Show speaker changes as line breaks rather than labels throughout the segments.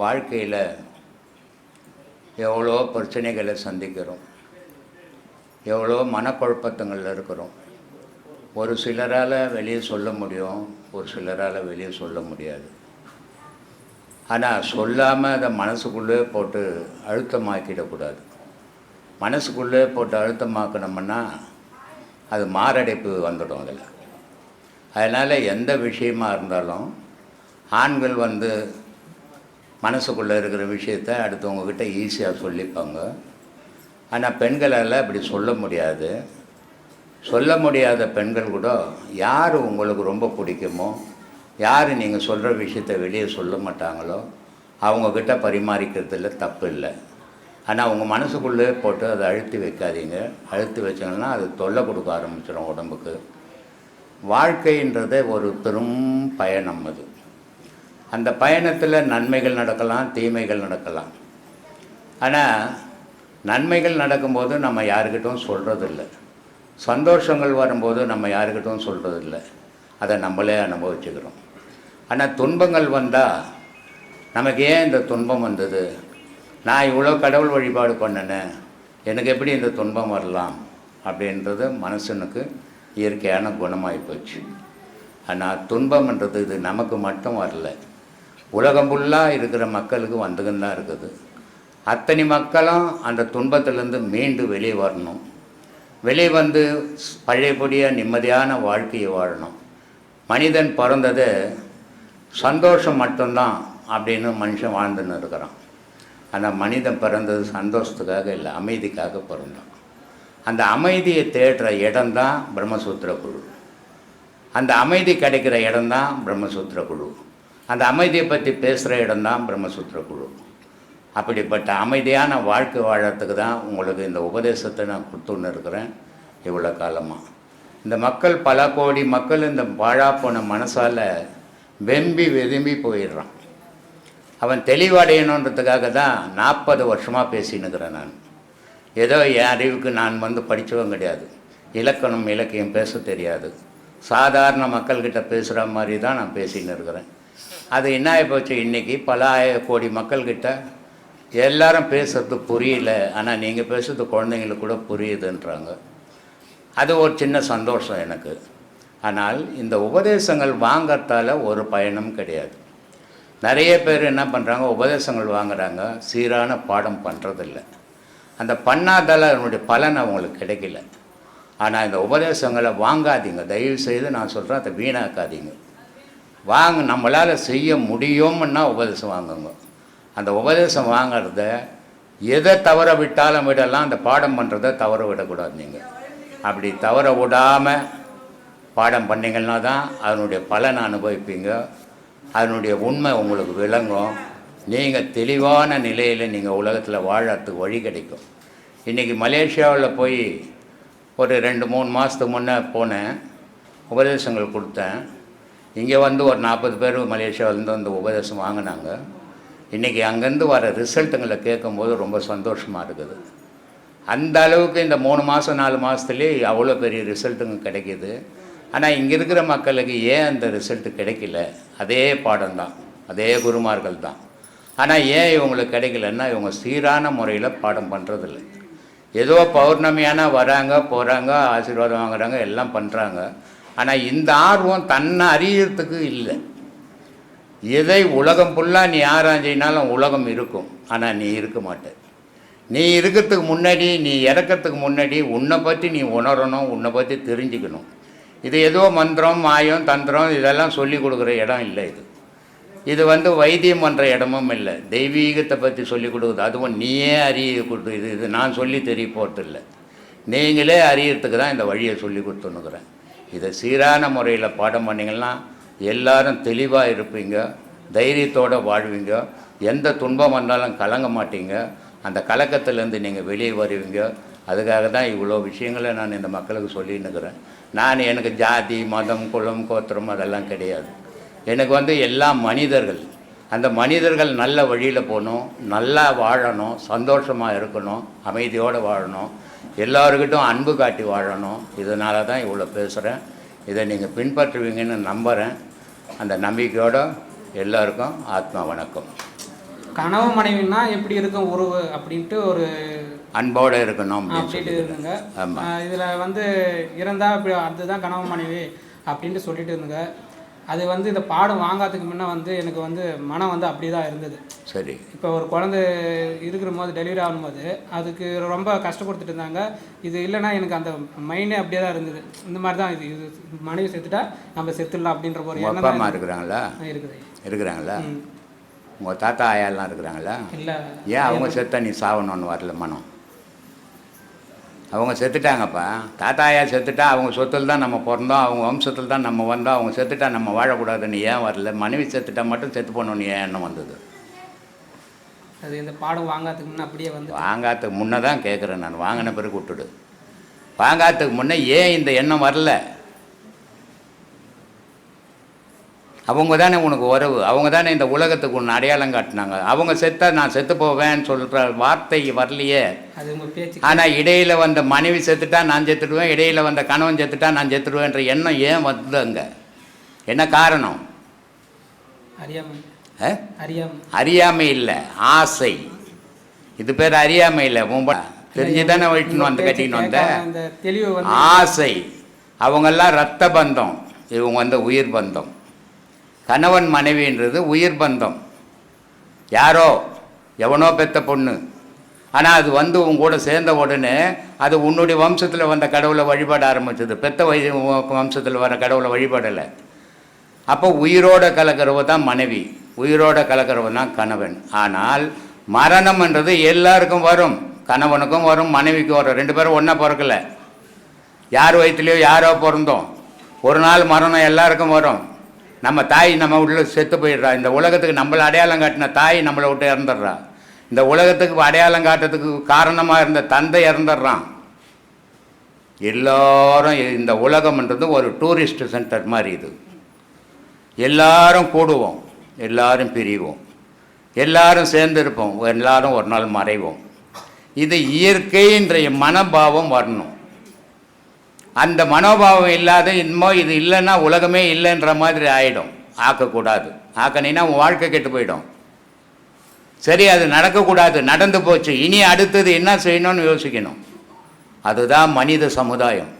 வாழ்க்கையில் எவ்வளோ பிரச்சனைகளை சந்திக்கிறோம். எவ்வளோ மனக்குழப்பத்தங்களில் இருக்கிறோம். ஒரு சிலரால் வெளியே சொல்ல முடியும் ஒரு சிலரால் வெளியே சொல்ல முடியாது. ஆனால் சொல்லாமல் அதை மனசுக்குள்ளே போட்டு அழுத்தமாக்கிடக்கூடாது. மனசுக்குள்ளே போட்டு அழுத்தமாக்கணும்னா அது மாரடைப்பு வந்துடும் அதில். அதனால் எந்த விஷயமாக இருந்தாலும் ஆண்கள் வந்து மனசுக்குள்ளே இருக்கிற விஷயத்த அடுத்தவங்கக்கிட்ட ஈஸியாக சொல்லிப்பாங்க. ஆனால் பெண்களால் அப்படி சொல்ல முடியாது. சொல்ல முடியாத பெண்கள் கூட யார் உங்களுக்கு ரொம்ப பிடிக்குமோ யார் நீங்கள் சொல்கிற விஷயத்த வெளியே சொல்ல மாட்டாங்களோ அவங்கக்கிட்ட பரிமாறிக்கிறதுல தப்பு இல்லை. ஆனால் உங்கள் மனசுக்குள்ளே போட்டு அதை அழுத்தி வைக்காதீங்க. அழுத்தி வச்சிங்கன்னா அது தொல்லை கொடுக்க ஆரம்பிச்சிடும் உடம்புக்கு. வாழ்க்கைன்றதே ஒரு பெரும் பயணம் அது. அந்த பயணத்தில் நன்மைகள் நடக்கலாம் தீமைகள் நடக்கலாம். ஆனால் நன்மைகள் நடக்கும்போது நம்ம யாருக்கிட்டும் சொல்கிறதில்ல சந்தோஷங்கள் வரும்போது நம்ம யாருக்கிட்டும் சொல்கிறதில்ல அதை நம்மளே அனுபவிச்சுக்கிறோம். ஆனால் துன்பங்கள் வந்தால் நமக்கு ஏன் இந்த துன்பம் வந்தது? நான் இவ்வளோ கடவுள் வழிபாடு பண்ணினேன் எனக்கு எப்படி இந்த துன்பம் வரலாம்? அப்படின்றது மனுஷனுக்கு இயற்கையான குணமாகி போச்சு ஆனால் துன்பம்ன்றது இது நமக்கு மட்டும் வரல. உலகம் ஃபுல்லாக இருக்கிற மக்களுக்கு வந்துக்கின்னு தான் இருக்குது. அத்தனை மக்களும் அந்த துன்பத்திலேருந்து மீண்டு வெளியே வரணும். வெளியே வந்து பழையபடியாக நிம்மதியான வாழ்க்கையை வாழணும். மனிதன் பிறந்தது சந்தோஷம் மட்டும்தான் அப்படின்னு மனுஷன் வாழ்ந்துன்னு இருக்கிறான். ஆனால் மனிதன் பிறந்தது சந்தோஷத்துக்காக இல்லை அமைதிக்காக பிறந்தான். அந்த அமைதியை தேடுற இடம்தான் பிரம்மசூத்திர குழு அந்த அமைதி கிடைக்கிற இடம்தான் பிரம்மசூத்திர குழு அந்த அமைதியை பற்றி பேசுகிற இடம்தான் பிரம்மசூத்திர குழு. அப்படிப்பட்ட அமைதியான வாழ்க்கை வாழறதுக்கு தான் உங்களுக்கு இந்த உபதேசத்தை நான் கொடுத்துன்னு இருக்கிறேன் இவ்வளோ காலமாக இந்த மக்கள் பல கோடி மக்கள் இந்த வாழா போன மனசால் வெம்பி வெதும்பி போயிடுறான். அவன் தெளிவடையணுன்றதுக்காக தான் நாற்பது வருஷமாக பேசினுக்கிறேன் நான். ஏதோ என் அறிவுக்கு நான் வந்து படித்தவன் கிடையாது. இலக்கணம் இலக்கியம் பேச தெரியாது. சாதாரண மக்கள்கிட்ட பேசுகிற மாதிரி தான் நான் பேசின்னு இருக்கிறேன் அது என்ன ஆகிப்போச்சு இன்றைக்கி பல ஆய கோடி மக்கள்கிட்ட எல்லாரும் பேசுறது புரியல. ஆனால் நீங்கள் பேசுறது குழந்தைங்களுக்கு கூட புரியுதுன்றாங்க. அது ஒரு சின்ன சந்தோஷம் எனக்கு. ஆனால் இந்த உபதேசங்கள் வாங்கறதால ஒரு பயனும் கிடையாது. நிறைய பேர் என்ன பண்ணுறாங்க உபதேசங்கள் வாங்குறாங்க. சீரான பாடம் பண்ணுறதில்ல அந்த பண்ணாதால் அதனுடைய பலன் அவங்களுக்கு கிடைக்கல. ஆனால் இந்த உபதேசங்களை வாங்காதீங்க. தயவு செய்து நான் சொல்கிறேன் அதை வீணாக்காதீங்க. வாங்க நம்மளால் செய்ய முடியும்னா உபதேசம் வாங்குங்க. அந்த உபதேசம் வாங்கிறத எதை தவற விட்டாலும் விடலாம் அந்த பாடம் பண்ணுறதை தவற விடக்கூடாது நீங்கள் அப்படி தவற விடாமல் பாடம் பண்ணிங்கன்னா தான் அதனுடைய பலனை அனுபவிப்பீங்க. அதனுடைய உண்மை உங்களுக்கு விளங்கும். நீங்கள் தெளிவான நிலையில் நீங்கள் உலகத்தில் வாழறதுக்கு வழி கிடைக்கும். இன்றைக்கி மலேசியாவில் போய் ஒரு ரெண்டு மூணு மாதத்துக்கு முன்னே போனேன். உபதேசங்கள் கொடுத்தேன். இங்கே வந்து ஒரு நாற்பது பேர் மலேசியாவிலேருந்து அந்த உபதேசம் வாங்கினாங்க. இன்றைக்கி அங்கேருந்து வர ரிசல்ட்டுங்களை கேட்கும்போது ரொம்ப சந்தோஷமாக இருக்குது. அந்த அளவுக்கு இந்த மூணு மாதம் நாலு மாதத்துலேயே அவ்வளோ பெரிய ரிசல்ட்டுங்க கிடைக்கிது. ஆனால் இங்கே இருக்கிற மக்களுக்கு ஏன் அந்த ரிசல்ட்டு கிடைக்கல? அதே பாடம் தான் அதே குருமார்கள் தான். ஆனால் ஏன் இவங்களுக்கு கிடைக்கலன்னா இவங்க சீரான முறையில் பாடம் பண்ணுறதில்ல ஏதோ பௌர்ணமியான வராங்க போகிறாங்க ஆசீர்வாதம் வாங்குறாங்க எல்லாம் பண்ணுறாங்க ஆனால் இந்த ஆர்வம் தன்னை அறியறதுக்கு இல்லை. எதை உலகம் ஃபுல்லாக நீ ஆராய்ஞ்சினாலும் உலகம் இருக்கும். ஆனால் நீ இருக்க மாட்டே நீ இருக்கிறதுக்கு முன்னாடி நீ இறக்கிறதுக்கு முன்னாடி உன்னை பற்றி நீ உணரணும் உன்னை பற்றி தெரிஞ்சுக்கணும். இது ஏதோ மந்திரம் மாயம் தந்திரம் இதெல்லாம் சொல்லி கொடுக்குற இடம் இல்லை இது. இது வந்து வைத்தியம் பண்ணுற இடமும் இல்லை. தெய்வீகத்தை பற்றி சொல்லி கொடுக்குது அதுவும் நீயே அறிய கொடுத்து இது இது நான் சொல்லி தெரிய போகிறது இல்லை நீங்களே அறியறதுக்கு தான் இந்த வழியை சொல்லி கொடுத்துன்னுக்குறேன். இதை சீரான முறையில் பாடம் பண்ணிங்கன்னா எல்லாரும் தெளிவாக இருப்பீங்க தைரியத்தோடு வாழ்வீங்க. எந்த துன்பம் வந்தாலும் கலங்க மாட்டீங்க. அந்த கலக்கத்திலேருந்து நீங்கள் வெளியே வருவீங்க. அதுக்காக தான் இவ்வளோ விஷயங்களை நான் இந்த மக்களுக்கு சொல்லின்னுக்கிறேன் நான் எனக்கு ஜாதி மதம் குலம் கோத்திரம் அதெல்லாம் கிடையாது. எனக்கு வந்து எல்லாம் மனிதர்கள் அந்த மனிதர்கள் நல்ல வழியில் போகணும் நல்லா வாழணும் சந்தோஷமாக இருக்கணும் அமைதியோடு வாழணும். எல்லாருக்கிட்டும் அன்பு காட்டி வாழணும். இதனால தான் இவ்வளோ பேசுகிறேன். இதை நீங்கள் பின்பற்றுவீங்கன்னு நம்புகிறேன். அந்த நம்பிக்கையோட எல்லாருக்கும் ஆத்மா வணக்கம்.
கனவு மனைவினா எப்படி இருக்கும் உறவு அப்படின்ட்டு ஒரு
அன்போடு இருக்கணும் அப்படின்னு
இருந்துங்க.
ஆமாம்
இதுல வந்து இருந்தா இப்படி அதுதான் கனவு மனைவி அப்படின்ட்டு சொல்லிட்டு இருந்துங்க. அது வந்து இந்த பாடம் வாங்காததுக்கு முன்ன வந்து எனக்கு வந்து மனம் வந்து அப்படி தான் இருந்தது.
சரி.
இப்போ ஒரு குழந்தை இருக்கிற போது டெலிவரி ஆகும்போது அதுக்கு ரொம்ப கஷ்டப்படுத்திட்டு இருந்தாங்க. இது இல்லைன்னா எனக்கு அந்த மைண்டே அப்படியே தான் இருந்தது. இந்த மாதிரி தான் இது இது மனைவி செத்துட்டா நம்ம செத்துடலாம் அப்படின்ற ஒரு எண்ணம்
அம்மா இருக்கிறாங்களா?
இருக்குது.
இருக்கிறாங்களா. உங்கள் தாத்தா ஆயாலாம் இருக்கிறாங்களா?
இல்லை.
ஏன் அவங்க செத்த நீ சாவணும்னு வரல மனம்? அவங்க செத்துட்டாங்கப்பா. தாத்தா ஆயா செத்துட்டா அவங்க சொத்தில் தான் நம்ம பிறந்தோம் அவங்க வம்சத்தில் தான் நம்ம வந்தோம் அவங்க செத்துட்டா நம்ம வாழக்கூடாதுன்னு ஏன் வரல? மனைவி செத்துட்டா மட்டும் செத்து போகணுன்னு ஏன் எண்ணம் வந்தது?
அது இந்த பாடம் வாங்காததுக்கு முன்ன அப்படியே வந்து
வாங்காததுக்கு முன்னே தான் கேட்குறேன் நான். வாங்கின பிறகு விட்டுடு. வாங்காததுக்கு முன்னே ஏன் இந்த எண்ணம் வரல? அவங்க தானே உனக்கு உறவு? அவங்க தானே இந்த உலகத்துக்கு ஒன்று அடையாளம் காட்டினாங்க? அவங்க செத்தா நான் செத்து போவேன்னு சொல்கிற வார்த்தை வரலையே. ஆனால் இடையில வந்த மனைவி செத்துட்டா நான் செத்துடுவேன் இடையில வந்த கணவன் செத்துட்டா நான் செத்துடுவேன்ற எண்ணம் ஏன் வந்து அங்கே? என்ன காரணம்?
அறியாமை? அறியாமை.
இல்லை ஆசை. இது பேர் அறியாமை இல்லை. உன் தெரிஞ்சு தானே வயிற்றுன்னு வந்து கட்டின்னு வந்து ஆசை. அவங்கெல்லாம் ரத்த பந்தம். இவங்க வந்து உயிர் பந்தம். கணவன் மனைவின்றது உயிர் பந்தம். யாரோ எவனோ பெத்த பொண்ணு. ஆனால் அது வந்து உன் கூட சேர்ந்த உடனே அது உன்னுடைய வம்சத்தில் வந்த கடவுளை வழிபாட ஆரம்பிச்சது. பெத்த வய வம்சத்தில் வர கடவுளை வழிபடலை. அப்போ உயிரோட கலக்கிறவ தான் மனைவி உயிரோட கலக்கிறவ தான் கணவன். ஆனால் மரணம்ன்றது எல்லாருக்கும் வரும். கணவனுக்கும் வரும் மனைவிக்கும் வரும். ரெண்டு பேரும் ஒன்றா பிறக்கல. யார் வயிற்றுலையோ யாரோ பிறந்தோம். ஒரு நாள் மரணம் எல்லாருக்கும் வரும். நம்ம தாய் நம்ம உள்ள செத்து போயிடுறா. இந்த உலகத்துக்கு நம்மளை அடையாளம் காட்டின தாய் நம்மளை விட்டு இறந்துடுறா. இந்த உலகத்துக்கு அடையாளம் காட்டுறதுக்கு காரணமாக இருந்த தந்தை இறந்துடுறான். எல்லாரும் இந்த உலகம்ன்றது ஒரு டூரிஸ்ட் சென்டர் மாதிரி இது. எல்லாரும் கூடுவோம். எல்லாரும் பிரிவோம். எல்லாரும் சேர்ந்து இருப்போம் எல்லாரும் ஒரு நாள் மறைவோம். இது இயற்கைன்ற மனபாவம் வரணும். அந்த மனோபாவம் இல்லாத இன்னமோ இது இல்லைன்னா உலகமே இல்லைன்ற மாதிரி ஆகிடும் ஆக்கக்கூடாது. ஆக்கணின்னா உன் வாழ்க்கை கெட்டு போயிடும். சரி அது நடக்கக்கூடாது. நடந்து போச்சு. இனி அடுத்தது என்ன செய்யணும்னு யோசிக்கணும். அதுதான் மனித சமுதாயம்.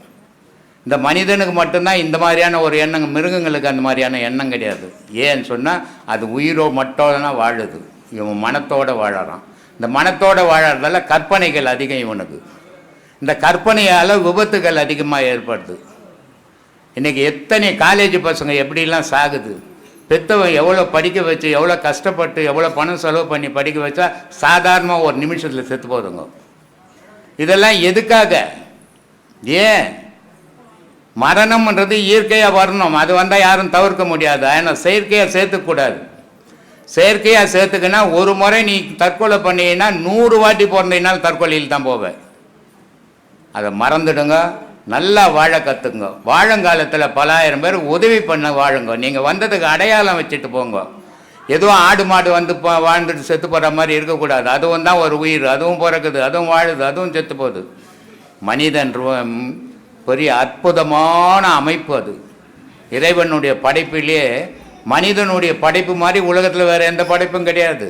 இந்த மனிதனுக்கு மட்டும்தான் இந்த மாதிரியான ஒரு எண்ணங்கள் மிருகங்களுக்கு அந்த மாதிரியான எண்ணம் கிடையாது. ஏன்னு சொன்னால் அது உயிரோ மட்டும் வாழுது. இவன் மனத்தோடு வாழறான். இந்த மனத்தோடு வாழறதால கற்பனைகள் அதிகம் இவனுக்கு. இந்த கற்பனையால் விபத்துகள் அதிகமாக ஏற்படுது. இன்றைக்கி எத்தனை காலேஜ் பசங்க எப்படிலாம் சாகுது? பெத்தவன் எவ்வளோ படிக்க வச்சு எவ்வளோ கஷ்டப்பட்டு எவ்வளோ பணம் செலவு பண்ணி படிக்க வச்சா சாதாரணமாக ஒரு நிமிஷத்தில் செத்து போதுங்க. இதெல்லாம் எதுக்காக? ஏன்? மரணம்ன்றது இயற்கையாக வரணும். அது வந்தால் யாரும் தவிர்க்க முடியாது. ஆனால் செயற்கையாக சேர்த்துக்கூடாது செயற்கையாக சேர்த்துக்கினா ஒரு முறை நீ தற்கொலை பண்ணீங்கன்னா நூறு வாட்டி பிறந்தீங்கனாலும் தற்கொலையில் தான் போவேன். அதை மறந்துடுங்க. நல்லா வாழ கற்றுங்க வாழுங்காலத்தில் பலாயிரம் பேர் உதவி பண்ண வாழுங்க. நீங்கள் வந்ததுக்கு அடையாளம் வச்சுட்டு போங்க. எதுவும் ஆடு மாடு வந்து வாழ்ந்துட்டு செத்து போகிற மாதிரி இருக்கக்கூடாது. அதுவும் தான் ஒரு உயிர். அதுவும் பிறக்குது. அதுவும் வாழுது. அதுவும் செத்து போகுது. மனிதன் பெரிய அற்புதமான அமைப்பு அது. இறைவனுடைய படைப்பிலே மனிதனுடைய படைப்பு மாதிரி உலகத்தில் வேறு எந்த படைப்பும் கிடையாது.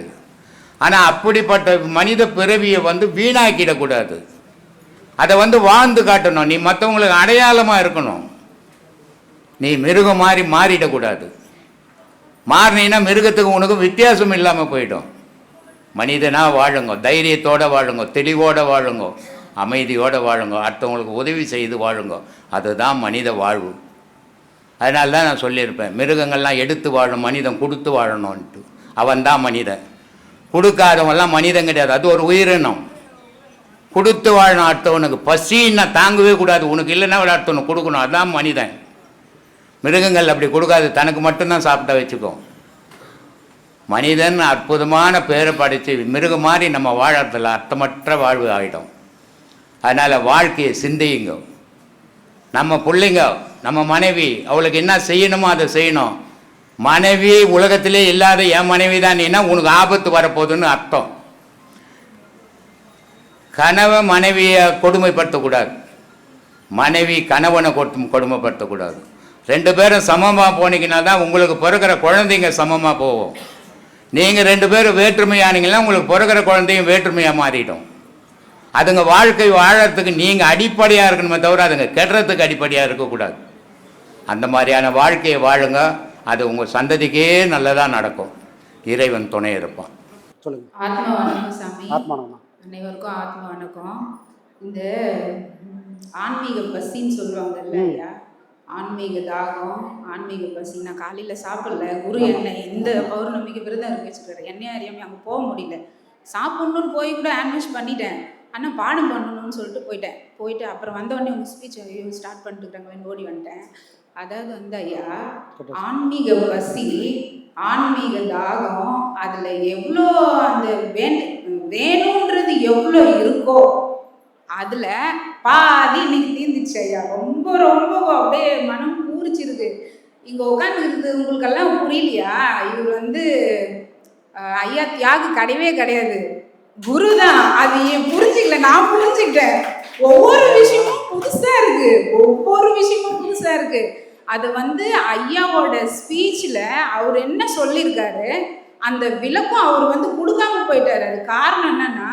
ஆனால் அப்படிப்பட்ட மனித பிறவியை வந்து வீணாக்கிடக்கூடாது. அதை வந்து வாழ்ந்து காட்டணும். நீ மற்றவங்களுக்கு அடையாளமாக இருக்கணும். நீ மிருகம் மாறி மாறிடக்கூடாது. மாறினீன்னா மிருகத்துக்கு உனக்கு வித்தியாசம் இல்லாமல் போயிடும். மனிதனாக வாழுங்க தைரியத்தோட வாழுங்க தெளிவோட வாழுங்க அமைதியோடு வாழுங்க அடுத்தவங்களுக்கு உதவி செய்து வாழுங்க. அதுதான் மனித வாழ்வு. அதனால தான் நான் சொல்லியிருப்பேன் மிருகங்கள்லாம் எடுத்து வாழும் மனிதன் கொடுத்து வாழணும்ன்ட்டு. அவன் தான் மனிதன். கொடுக்காதவன்லாம் மனிதன் கிடையாது. அது ஒரு உயிரினம். கொடுத்து வாழணும் அடுத்தவனுக்கு பசின்னா தாங்கவே கூடாது. உனக்கு இல்லைன்னா அடுத்தவனுக்கு கொடுக்கணும். அதான் மனிதன். மிருகங்கள் அப்படி கொடுக்காது. தனக்கு மட்டும்தான் சாப்பிட்டா வச்சுக்கும் மனிதன் அற்புதமான பேரை படித்து மிருகம் மாதிரி நம்ம வாழறதில் அர்த்தமற்ற வாழ்வு ஆகிடும் அதனால் வாழ்க்கையை சிந்தியுங்க. நம்ம பிள்ளைங்க நம்ம மனைவி அவளுக்கு என்ன செய்யணுமோ அதை செய்யணும். மனைவி உலகத்திலே இல்லாத என் மனைவி தான் நீனா உனக்கு ஆபத்து வரப்போகுதுன்னு அர்த்தம். கணவன் மனைவியை கொடுமைப்படுத்தக்கூடாது. மனைவி கணவனை கொட்டு கொடுமைப்படுத்தக்கூடாது. ரெண்டு பேரும் சமமாக போனீங்கன்னா தான் உங்களுக்கு பிறக்கிற குழந்தைங்க சமமாக போகும். நீங்கள் ரெண்டு பேரும் வேற்றுமையானீங்கன்னா உங்களுக்கு பிறக்கிற குழந்தையும் வேற்றுமையாக மாறிடும். அதுங்க வாழ்க்கை வாழறதுக்கு நீங்கள் அடிப்படையாக இருக்கணுமே தவிர அதுங்க கெடுறதுக்கு அடிப்படையாக இருக்கக்கூடாது. அந்த மாதிரியான வாழ்க்கையை வாழுங்க. அது உங்கள் சந்ததிக்கே நல்லதாக நடக்கும். இறைவன் துணை இருப்பான்.
சொல்லுங்க.
ஆத்மா அனைவருக்கும் ஆத்மா வணக்கம். இந்த ஆன்மீக பசின்னு சொல்லுவாங்கல்ல. ஐயா ஆன்மீக தாகம் ஆன்மீக பசி. நான் காலையில் சாப்பிடல. குரு என்னை இந்த பௌர்ணமிக்கு விரதம் இருக்க வச்சுக்கிறாரு என்னையும் அறியாமல் அங்கே போக முடியல. சாப்பிட்ணுன்னு போய் கூட ஆன்வெஸ் பண்ணிட்டேன். ஆனால் பாடம் பண்ணணும்னு சொல்லிட்டு போயிட்டேன். போயிட்டு அப்புறம் வந்த உடனே உங்கள் ஸ்பீச் ஐயோ ஸ்டார்ட் பண்ணிட்டுருக்காங்களேன்னு ஓடி வந்துட்டேன். அதாவது வந்து ஐயா ஆன்மீக பசி ஆன்மீக தாகம் அதில் எவ்வளோ அந்த வேண்டு வேணுன்றது எவ்வளோ இருக்கோ அதில் பாதி இன்னைக்கு தீர்ந்துச்சு ஐயா. ரொம்ப ரொம்ப அப்படியே மனம் பூரிச்சிருக்கு இங்கே உட்காந்துருக்கு உங்களுக்கெல்லாம் புரியலையா? இவர் வந்து ஐயா தியாகு கிடையவே கிடையாது. குரு தான் அது ஏன் புரிஞ்சுக்கல? நான் புரிஞ்சுக்கிட்டேன். ஒவ்வொரு விஷயமும் புதுசாக இருக்கு. ஒவ்வொரு விஷயமும் புதுசாக இருக்கு. அது வந்து ஐயாவோட ஸ்பீச்சில் அவர் என்ன சொல்லியிருக்காரு? அந்த விளக்கம் அவர் வந்து கொடுக்காம போயிட்டாரு. அது காரணம் என்னன்னா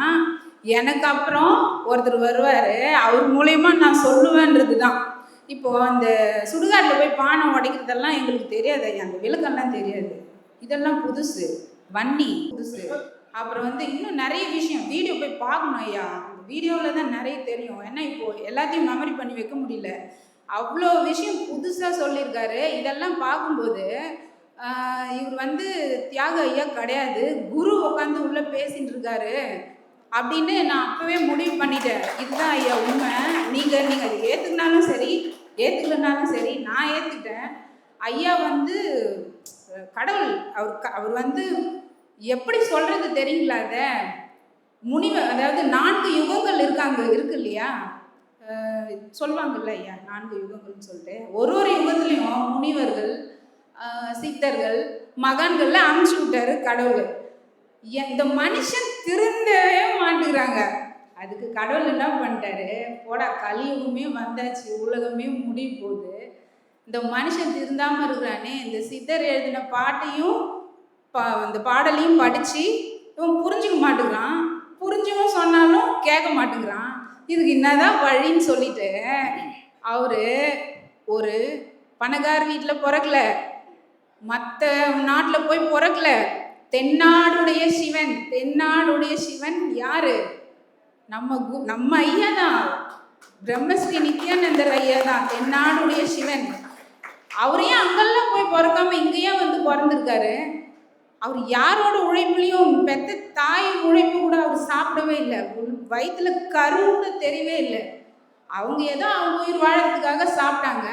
எனக்கு அப்புறம் ஒருத்தர் வருவார். அவர் மூலயமா நான் சொல்லுவேன்றது தான் இப்போ அந்த சுடுகாட்டில் போய் பானை உடைக்கிறதெல்லாம் எங்களுக்கு தெரியாது ஐயா. அந்த விளக்கம்லாம் தெரியாது. இதெல்லாம் புதுசு. வன்னி புதுசு. அப்புறம் வந்து இன்னும் நிறைய விஷயம். வீடியோ போய் பார்க்கணும் ஐயா. வீடியோவில் தான் நிறைய தெரியும். ஏன்னா இப்போது எல்லாத்தையும் மெமரி பண்ணி வைக்க முடியல. அவ்வளோ விஷயம் புதுசாக சொல்லியிருக்காரு. இதெல்லாம் பார்க்கும்போது இவர் வந்து தியாக ஐயா கிடையாது. குரு உட்காந்து உள்ளே பேசிட்டு இருக்காரு அப்படின்னு நான் அப்போவே முடிவு பண்ணிட்டேன். இதுதான் ஐயா உண்மை. நீங்கள் நீங்கள் அதை ஏற்றுக்கினாலும் சரி ஏற்றுக்கலனாலும் சரி நான் ஏற்றுக்கிட்டேன் ஐயா வந்து கடவுள் அவர் க- அவர் வந்து எப்படி சொல்கிறது தெரியுங்களா அதை? முனிவ அதாவது நான்கு யுகங்கள் இருக்காங்க இருக்கு இல்லையா? சொல்லுவாங்கல்ல ஐயா நான்கு யுகங்கள்னு சொல்லிட்டு. ஒரு ஒரு யுகத்துலேயும் முனிவர்கள் சித்தர்கள் மகான்கள்ல அமுச்சு விட்டாரு கடவுள் இந்த மனுஷன் திருந்தவே மாட்டுக்கிறாங்க அதுக்கு கடவுள் என்ன பண்ணிட்டாரு? போடா கலியுகமே வந்தாச்சு உலகமே முடிய போகுது. இந்த மனுஷன் திருந்தாம இருக்கிறானே இந்த சித்தர் எழுதின பாட்டையும் பா அந்த பாடலையும் படித்து இவன் புரிஞ்சுக்க மாட்டேங்கிறான். புரிஞ்சுவும் சொன்னாலும் கேட்க மாட்டேங்கிறான். இதுக்கு என்னதான் வழின்னு சொல்லிட்டு அவரு ஒரு பணக்கார வீட்டில் பிறக்கல. மற்ற நாட்டில் போய் பிறக்கல. தென்னாடுடைய சிவன் தென்னாடுடைய சிவன் யாரு? நம்ம கு நம்ம ஐயா தான் பிரம்மஸ்ரீ நித்யானந்தர் ஐயா தான் தென்னாடுடைய சிவன். அவரையும் அங்கெல்லாம் போய் பிறக்காம இங்கேயே வந்து பிறந்திருக்காரு? அவர் யாரோட உழைப்புலையும் பெத்த தாய் உழைப்பு கூட அவர் சாப்பிடவே இல்லை. வயிற்றுல கரு கூட தெரியவே இல்லை. அவங்க ஏதோ அவங்க உயிர் வாழறதுக்காக சாப்பிட்டாங்க.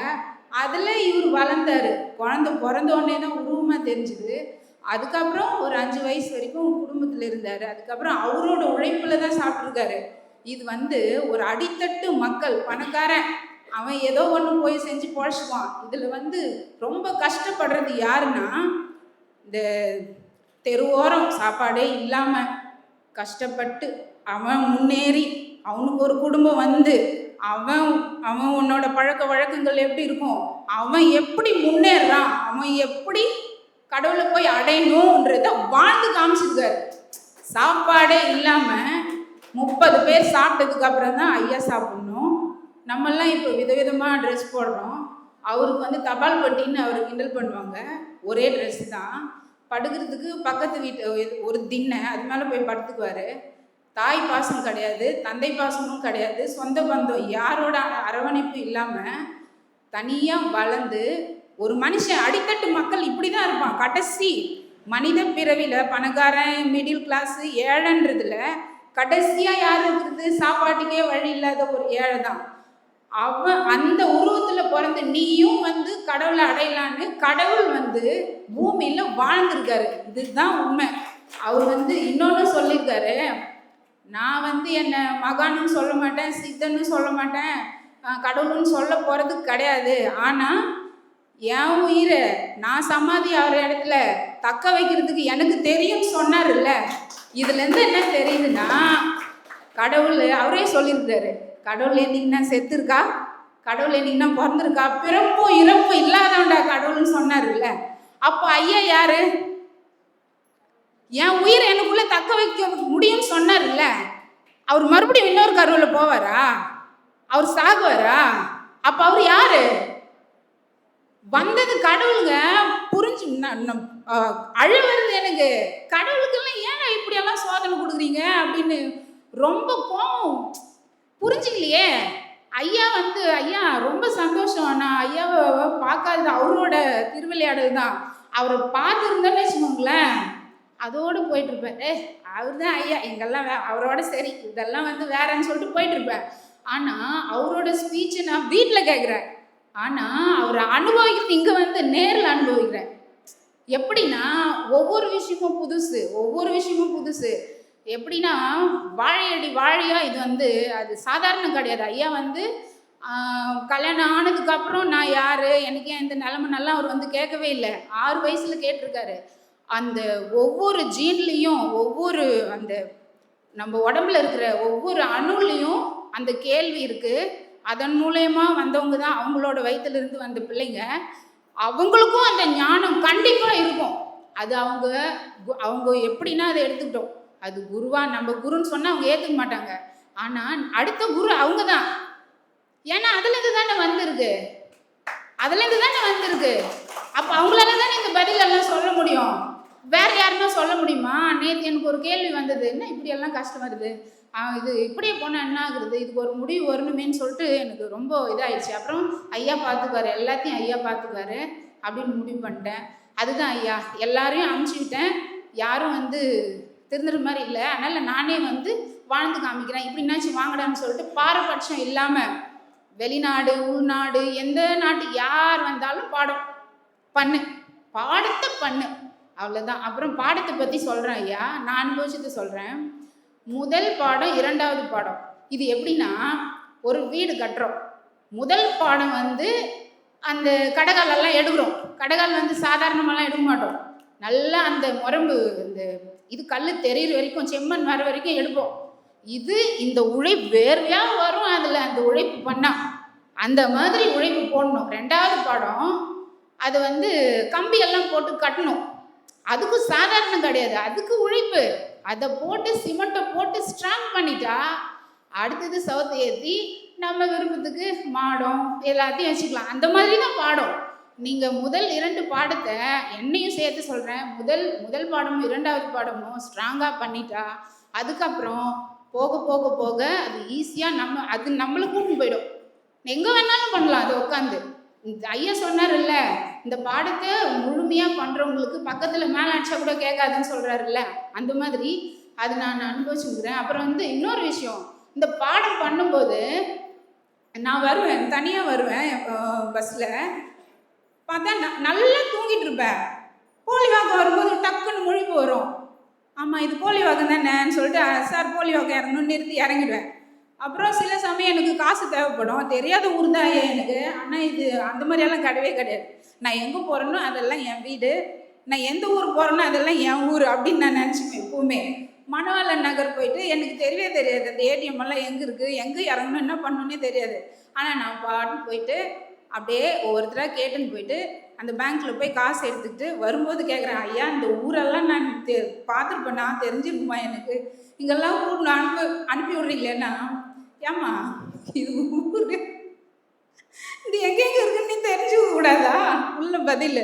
அதில் இவர் வளர்ந்தார். குழந்தை பிறந்தோடனே தான் உருவமாக தெரிஞ்சுது. அதுக்கப்புறம் ஒரு அஞ்சு வயசு வரைக்கும் குடும்பத்தில் இருந்தார். அதுக்கப்புறம் அவரோட உழைப்பில் தான் சாப்பிட்ருக்காரு இது வந்து ஒரு அடித்தட்டு மக்கள் பணக்காரன். அவன் ஏதோ ஒன்று போய் செஞ்சு பொழைச்சிக்குவான். இதில் வந்து ரொம்ப கஷ்டப்படுறது யாருன்னா இந்த தெருவோரம் சாப்பாடே இல்லாமல் கஷ்டப்பட்டு அவன் முன்னேறி அவனுக்கு ஒரு குடும்பம் வந்து அவன் அவன் உன்னோட பழக்க வழக்கங்கள் எப்படி இருக்கும்? அவன் எப்படி முன்னேறான்? அவன் எப்படி கடவுளை போய் அடையணுன்றத வாழ்ந்து காமிச்சிருக்காரு. சாப்பாடே இல்லாமல் முப்பது பேர் சாப்பிட்டதுக்கு அப்புறம் தான் ஐயா சாப்பிடணும். நம்மெல்லாம் இப்போ விதவிதமாக ட்ரெஸ் போடுறோம். அவருக்கு வந்து தபால் பட்டின்னு அவர் கிண்டல் பண்ணுவாங்க. ஒரே ட்ரெஸ் தான். படுக்கிறதுக்கு பக்கத்து வீட்டு ஒரு திண்ணை அது மேலே போய் படுத்துக்குவார். தாய் பாசம் கிடையாது தந்தை பாசமும் கிடையாது. சொந்த பந்தம் யாரோட அரவணைப்பு இல்லாமல் தனியாக வளர்ந்து ஒரு மனுஷன் அடித்தட்டு மக்கள் இப்படி தான் இருப்பான். கடைசி மனித பிறவியில் பணக்காரன் மிடில் கிளாஸு ஏழைன்றதுல கடைசியாக யார் இருக்கிறது? சாப்பாட்டுக்கே வழி இல்லாத ஒரு ஏழை தான். அவன் அந்த உருவத்தில் பிறந்த நீயும் வந்து கடவுளை அடையலான்னு கடவுள் வந்து பூமியில் வாழ்ந்திருக்காரு. இதுதான் உண்மை. அவர் வந்து இன்னொன்று சொல்லியிருக்காரு. நான் வந்து என்னை மகான்னு சொல்ல மாட்டேன் சித்தன்னு சொல்ல மாட்டேன். கடவுள்னு சொல்ல போகிறது கிடையாது. ஆனால் என் உயிரை நான் சமாதி ஆகிற இடத்துல தக்க வைக்கிறதுக்கு எனக்கு தெரியும்னு சொன்னார்ல இதுலேருந்து என்ன தெரியுதுன்னா கடவுள் அவரே சொல்லியிருக்காரு கடவுள் என்னைக்குன்னா செத்துருக்கா? கடவுள் என்னைக்குன்னா பிறந்திருக்கா? பிறப்பும் இறப்பும் இல்லாதவன்டா கடவுள்னு சொன்னார்ல அப்போ ஐயா யாரு? என் உயிரை எனக்குள்ள தக்க வைக்க முடியும்னு சொன்னார்ல. அவர் மறுபடியும் இன்னொரு கருவில் போவாரா? அவர் சாகுவாரா? அப்போ அவர் யாரு? வந்தது கடவுளுங்க. புரிஞ்சு ந- வருது எனக்கு. கடவுளுக்கெல்லாம் ஏங்க இப்படியெல்லாம் சோதனை கொடுக்குறீங்க? அப்படின்னு ரொம்ப கோவம். புரிஞ்சுக்கலையே. ஐயா வந்து ஐயா ரொம்ப சந்தோஷம். நான் ஐயாவை பார்க்காதது அவரோட திருவிளையாடல் தான் அவரை பார்த்துருந்தேன்னு வச்சுக்கோங்களேன். அதோடு போயிட்டுருப்பேன். ஏ அவர் தான் ஐயா எங்கெல்லாம் வே அவரோட சரி இதெல்லாம் வந்து வேறன்னு சொல்லிட்டு போயிட்டுருப்பேன். ஆனால் அவரோட ஸ்பீச்சை நான் வீட்டில் கேட்குறேன் ஆனால் அவரை அனுபவிக்கிறது இங்கே வந்து நேரில் அனுபவிக்கிறேன். எப்படின்னா ஒவ்வொரு விஷயமும் புதுசு ஒவ்வொரு விஷயமும் புதுசு. எப்படின்னா வாழையடி வாழையாக இது வந்து அது சாதாரணம் கிடையாது. ஐயா வந்து கல்யாணம் ஆனதுக்கப்புறம் நான் யார் எனக்கு ஏன் இந்த நிலமை அவர் வந்து கேட்கவே இல்லை. ஆறு வயசில் கேட்டிருக்காரு. அந்த ஒவ்வொரு ஜீன்லேயும் ஒவ்வொரு அந்த நம்ம உடம்புல இருக்கிற ஒவ்வொரு அணுலையும் அந்த கேள்வி இருக்குது அதன் மூலயமா வந்தவங்க தான் அவங்களோட வயிற்றுலேருந்து வந்த பிள்ளைங்க. அவங்களுக்கும் அந்த ஞானம் கண்டிப்பாக இருக்கும். அது அவங்க கு- அவங்க எப்படின்னா அதை எடுத்துக்கிட்டோம். அது குருவா நம்ம குருன்னு சொன்னால் அவங்க ஏற்றுக்க மாட்டாங்க. ஆனால் அடுத்த குரு அவங்க தான். ஏன்னா அதுலேருந்து தானே வந்திருக்கு. அதுலேருந்து தானே வந்திருக்கு. அப்போ அவங்களால தானே இந்த பதிலெல்லாம் சொல்ல முடியும்? வேற யாருன்னா சொல்ல முடியுமா? நேற்று எனக்கு ஒரு கேள்வி வந்தது. என்ன இப்படியெல்லாம் கஷ்டம் வருது? இது இப்படியே போனால் என்ன ஆகுறது? இதுக்கு ஒரு முடிவு வரணுமேன்னு சொல்லிட்டு எனக்கு ரொம்ப இதாயிடுச்சு. அப்புறம் ஐயா பார்த்துக்குவாரு எல்லாத்தையும் ஐயா பார்த்துக்குவாரு அப்படின்னு முடிவு பண்ணிட்டேன். அதுதான் ஐயா. எல்லாரையும் அனுப்பிச்சுக்கிட்டேன் யாரும் வந்து திருந்துற மாதிரி இல்லை. அதனால் நானே வந்து வாழ்ந்து காமிக்கிறேன். இப்படின்னாச்சும் வாங்கடான்னு சொல்லிட்டு பாரபட்சம் இல்லாமல் வெளிநாடு உள்நாடு எந்த நாட்டு யார் வந்தாலும் பாடம். பண்ணு. பாடத்தை பண்ணு. அவ்வளோதான் அப்புறம் பாடத்தை பற்றி சொல்கிறேன் ஐயா. நான் அனுபவிச்சதை சொல்கிறேன் முதல் பாடம் இரண்டாவது பாடம். இது எப்படின்னா ஒரு வீடு கட்டுறோம். முதல் பாடம் வந்து அந்த கடகாலெல்லாம் எடுக்கிறோம். கடகால் வந்து சாதாரணமாலாம் எடுக்க மாட்டோம். நல்லா அந்த முரம்பு இந்த இது கல் தெரியிற வரைக்கும் செம்மண் வர வரைக்கும் எடுப்போம். இது இந்த உழைப்பு வேர்வையாக வரும் அதில் அந்த உழைப்பு பண்ணா. அந்த மாதிரி உழைப்பு போடணும். ரெண்டாவது பாடம் அது வந்து கம்பியெல்லாம் போட்டு கட்டணும். அதுக்கும் சாதாரணம் கிடையாது. அதுக்கு உழைப்பு. அதை போட்டு சிமெண்ட்டை போட்டு ஸ்ட்ராங் பண்ணிட்டா அடுத்தது சவுத்து ஏற்றி நம்ம விருப்பத்துக்கு மாடம் எல்லாத்தையும் வச்சுக்கலாம். அந்த மாதிரி தான் பாடம். நீங்கள் முதல் இரண்டு பாடத்தை என்னையும் சேர்த்து சொல்கிறேன் முதல் முதல் பாடமும் இரண்டாவது பாடமும் ஸ்ட்ராங்காக பண்ணிட்டா அதுக்கப்புறம் போக போக போக அது ஈஸியாக நம்ம அது நம்மளுக்கும் போயிடும். எங்கே வேணாலும் பண்ணலாம். அது உட்காந்து ஐயா சொன்னார்ல இந்த பாடத்தை முழுமையாக பண்ணுறவங்களுக்கு பக்கத்தில் மேலே அடிச்சா கூட கேட்காதுன்னு சொல்கிறாருல்ல அந்த மாதிரி அது நான் அனுபவிச்சுக்கிறேன். அப்புறம் வந்து இன்னொரு விஷயம். இந்த பாடம் பண்ணும்போது நான் வருவேன் தனியாக வருவேன் பஸ்ஸில் பார்த்தா ந- நல்லா தூங்கிட்டு இருப்பேன். போலி வாக்கு வரும்போது டக்குன்னு முழிப்பு வரும். ஆமாம் இது போலி வாக்கு தானேன்னு சொல்லிட்டு சார் போலி வாக்கு இறங்கணும்னு நிறுத்தி இறங்கிடுவேன். அப்புறம் சில சமயம் எனக்கு காசு தேவைப்படும். தெரியாத ஊர் தான் ஐயா எனக்கு. ஆனால் இது அந்த மாதிரியெல்லாம் கிடையவே கிடையாது. நான் எங்கே போகிறேனோ அதெல்லாம் என் வீடு. நான் எந்த ஊர் போகிறேனோ அதெல்லாம் என் ஊர் அப்படின்னு நான் நினச்சிப்பேன் எப்பவுமே. மணவாளன் நகர் போயிட்டு எனக்கு தெரியவே தெரியாது. அந்த ஏடிஎம் எல்லாம் எங்கே இருக்குது எங்கே இறங்கணும் என்ன பண்ணணுன்னே தெரியாது. ஆனால் நான் பாட்டு போயிட்டு அப்படியே ஒவ்வொருத்தராக கேட்டுன்னு போயிட்டு அந்த பேங்க்கில் போய் காசு எடுத்துக்கிட்டு வரும்போது கேட்குறேன் ஐயா இந்த ஊரெல்லாம் நான் தெ பார்த்துருப்பேன். நான் தெரிஞ்சிருக்குமா எனக்கு? இங்கெல்லாம் ஊர் அனுப்பி அனுப்பி விட்றீங்களேன்னா ஏம்மா? இது ஊர். இது எங்கெங்க இருக்குன்னு நீ தெரிஞ்சுக்க கூடாதா? உள்ள பதில்.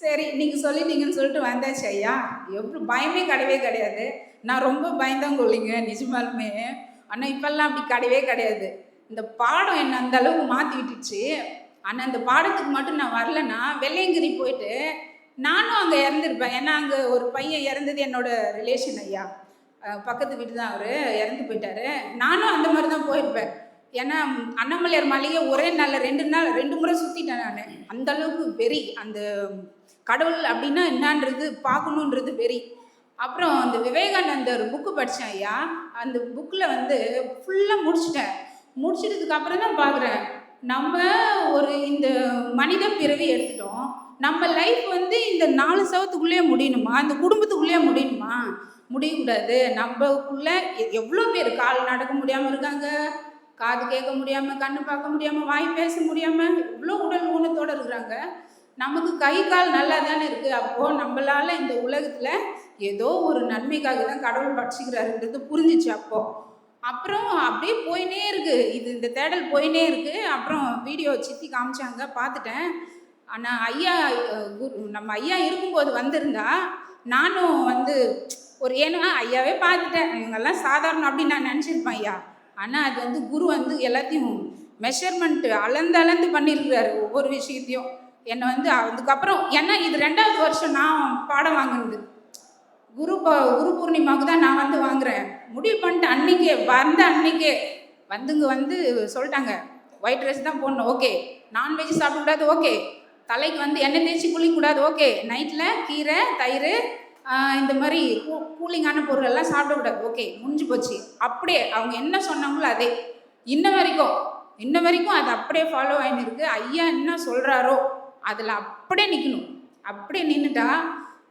சரி நீங்கள் சொல்லிட்டீங்கன்னு சொல்லிட்டு வந்தாச்சு ஐயா. எவ்வளோ பயமே கிடையவே கிடையாது. நான் ரொம்ப பயந்தாங்கொள்ளிங்க நிஜமாலுமே. ஆனால் இப்போல்லாம் அப்படி கிடையவே கிடையாது. இந்த பாடம் என்ன அந்த அளவுக்கு மாற்றி விட்டுச்சு ஆனால் அந்த பாடத்துக்கு மட்டும் நான் வரலன்னா வெள்ளையங்கிரி போயிட்டு நானும் அங்கே இறந்துருப்பேன். ஏன்னா அங்கே ஒரு பையன் இறந்தது என்னோட ரிலேஷன் ஐயா. பக்கத்து வீட்டு தான் அவர். இறந்து போயிட்டாரு. நானும் அந்த மாதிரி தான் போயிருப்பேன். ஏன்னா அண்ணாமலையார் மலையை ஒரே நாளில் ரெண்டு நாள் ரெண்டு முறை சுற்றிட்டேன் நான். அந்த அளவுக்கு வெறி. அந்த கடவுள் அப்படின்னா என்னன்றது பார்க்கணுன்றது வெறி. அப்புறம் அந்த விவேகானந்தர் புக்கு படித்தேன் ஐயா. அந்த புக்கில் வந்து ஃபுல்லாக முடிச்சிட்டேன். முடிச்சிட்டதுக்கு அப்புறம் தான் பார்க்குறேன் நம்ம ஒரு இந்த மனித பிறவி எடுத்துட்டோம். நம்ம லைஃப் வந்து இந்த நாலு சவத்துக்குள்ளேயே முடியணுமா? இந்த குடும்பத்துக்குள்ளேயே முடியணுமா? முடியக்கூடாது நம்மக்குள்ள எவ்வளோ பேர் கால் நடக்க முடியாமல் இருக்காங்க? காது கேட்க முடியாமல் கண்ணு பார்க்க முடியாமல் வாய் பேச முடியாமல் இவ்வளோ உடல் ஊனத்தோடு இருக்கிறாங்க. நமக்கு கை கால் நல்லா தானே இருக்குது அப்போது நம்மளால் இந்த உலகத்தில் ஏதோ ஒரு நன்மைக்காக தான் கடவுள் பட்சிக்கிறாருன்றது புரிஞ்சிச்சு அப்போது அப்புறம் அப்படியே போயினே இருக்கு. இது இந்த தேடல் போயினே இருக்கு. அப்புறம் வீடியோ சித்தி காமிச்சாங்க. பார்த்துட்டேன். ஆனால் ஐயா குரு நம்ம ஐயா இருக்கும்போது வந்திருந்தா நானும் வந்து ஒரு ஏன்னா ஐயாவே பார்த்துட்டேன். இவங்கெல்லாம் சாதாரணம் அப்படின்னு நான் நினச்சிருப்பேன் ஐயா. ஆனால் அது வந்து குரு வந்து எல்லாத்தையும் மெஷர்மெண்ட்டு அளந்து அளந்து பண்ணியிருக்கிறாரு ஒவ்வொரு விஷயத்தையும். என்னை வந்து அதுக்கப்புறம் ஏன்னா இது ரெண்டாவது வருஷம் நான் பாடம் வாங்கினது. குரு ப குரு பூர்ணிமாவுக்கு தான் நான் வந்து வாங்குறேன். முடிவு பண்ணிட்டு அன்னைக்கே வந்த அன்னைக்கே. வந்துங்க வந்து சொல்லிட்டாங்க ஒயிட் ரைஸ் தான் போடணும். ஓகே. நான்வெஜ் சாப்பிடக்கூடாது ஓகே. தலைக்கு வந்து எண்ணெய் தேய்ச்சி குளிக்கக்கூடாது ஓகே. நைட்டில் கீரை தயிர் இந்த மாதிரி கூ கூலிங்கான பொருள் எல்லாம் சாப்பிடக்கூடாது ஓகே முடிஞ்சு போச்சு. அப்படியே அவங்க என்ன சொன்னாங்களோ அதே. இன்ன வரைக்கும் இன்ன வரைக்கும் அது அப்படியே ஃபாலோ ஆகின்னு ஐயா என்ன சொல்கிறாரோ அதில் அப்படியே நிற்கணும் அப்படியே நின்றுட்டா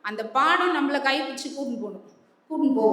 அந்த பாடம் நம்மளை கைப்பிடிச்சு கூட்டின்னு போகணும். கூட்டின்னு போகும்